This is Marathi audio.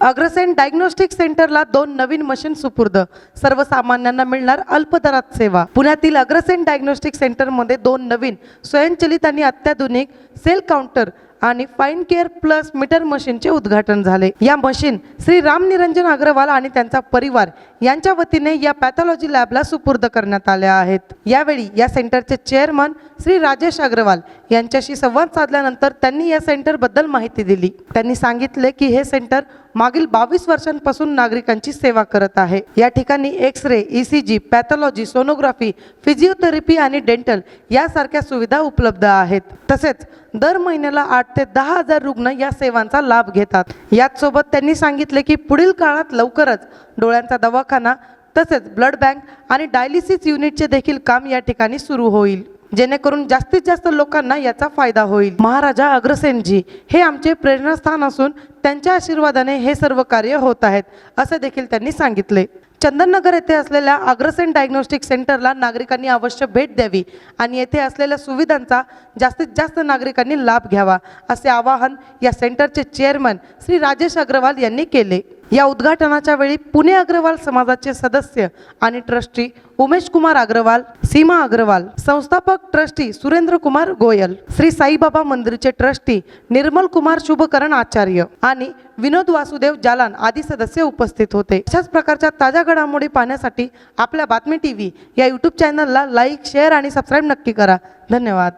अग्रसेन डायग्नोस्टिक सेंटरला दोन नवीन मशीन सुपूर्द. सर्वसामान्यांना मिळणार अल्प दरात सेवा. पुण्यातील अग्रसेन डायग्नोस्टिक सेंटरमध्ये दोन नवीन स्वयंचलित आणि अत्याधुनिक सेल काउंटर आणि फाईन केअर प्लस मीटर मशीनचे उद्घाटन झाले. या मशीन श्री राम निरंजन अग्रवाल आणि त्यांचा परिवार यांच्या वतीने या पॅथॉलॉजी लॅबला सुपूर्द करण्यात आल्या आहेत. यावेळी या सेंटरचे चेअरमन श्री राजेश अग्रवाल यांच्याशी संवाद साधल्यानंतर त्यांनी या सेंटरबद्दल माहिती दिली. त्यांनी सांगितले की हे सेंटर मागील बावीस वर्षांपासून नागरिकांची सेवा करत आहे. या ठिकाणी X ray ECG pathology sonography physiotherapy आणि डेंटल यासारख्या सुविधा उपलब्ध आहेत. तसेच दर महिन्याला आठ ते दहा हजार रुग्ण या सेवांचा लाभ घेतात. याच सोबत त्यांनी सांगितले की पुढील काळात लवकरच डोळ्यांचा दवाखाना तसेच ब्लड बँक आणि डायलिसिस युनिटचे देखील काम या ठिकाणी सुरू होईल. जेणेकरून जास्तीत जास्त लोकांना याचा फायदा होईल. महाराजा अग्रसेनजी हे आमचे प्रेरणास्थान असून त्यांच्या आशीर्वादाने हे सर्व कार्य होत आहेत असे देखील त्यांनी सांगितले. चंदननगर येथे असलेल्या अग्रसेन डायग्नोस्टिक सेंटरला नागरिकांनी अवश्य भेट द्यावी आणि येथे असलेल्या सुविधांचा जास्तीत जास्त नागरिकांनी लाभ घ्यावा असे आवाहन या सेंटरचे चेअरमन श्री राजेश अग्रवाल यांनी केले. या उद्घाटनाच्या वेळी पुणे अग्रवाल समाजाचे सदस्य आणि ट्रस्टी उमेश कुमार अग्रवाल सीमा अग्रवाल संस्थापक ट्रस्टी सुरेंद्र कुमार गोयल श्री साईबाबा मंदिरचे ट्रस्टी निर्मल कुमार शुभकरण आचार्य आणि विनोद वासुदेव जालान आदी सदस्य उपस्थित होते. अशाच प्रकारच्या ताज्या घडामोडी पाहण्यासाठी आपल्या बातमी टी व्ही या यूट्यूब चॅनलला लाईक शेअर आणि सबस्क्राईब नक्की करा. धन्यवाद.